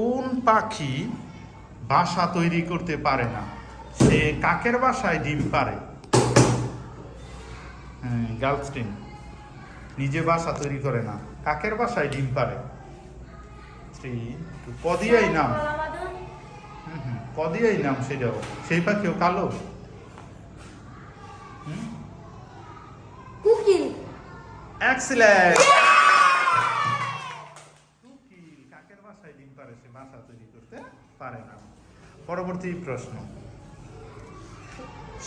কোন পাখি বাসা তৈরি করতে পারে না? সে কাকের বাসায় ডিম পারে? হ্যাঁ গার্লস টিম নিজে বাসা তৈরি করে না কাকের বাসায় ডিম পারে? কদিয়াই নাম। হুম হুম কদিয়াই নাম সেটাও সেই পাখিও কালো? এক্সিলেন্ট ডিম পারে সে বাসা তৈরি করতে পারে না। পরবর্তী প্রশ্ন।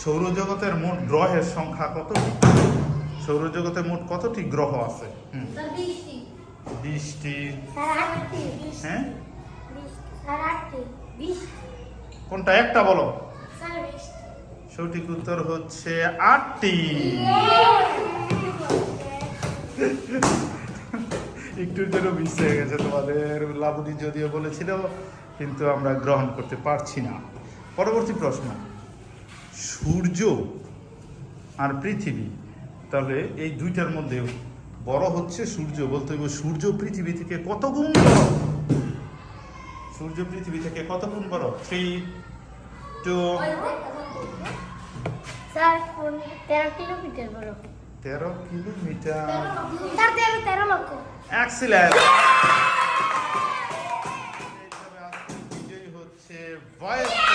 সৌরজগতের মোট গ্রহের সংখ্যা কতটি সৌরজগতে মোট কতটি গ্রহ আছে? বৃষ্টি। বিশটি হ্যাঁ? কোনটা একটা বলো? সঠিক উত্তর হচ্ছে আটটি। একটুর জন্য মিস হয়ে গেছে তোমাদের। লাবণী যদিও বলেছিল কিন্তু আমরা গ্রহণ করতে পারছি না। পরবর্তী প্রশ্ন। সূর্য আর পৃথিবী তাহলে এই দুইটার মধ্যে বড় হচ্ছে সূর্য। বলতে হবে সূর্য পৃথিবী থেকে কত গুণ বড়? সূর্য পৃথিবী থেকে কত গুণ বড়? থ্রি টু তেরো কিলোমিটার বড়? তেরো কিলোমিটার। এক্সিলেন্ট হচ্ছে ভয়েস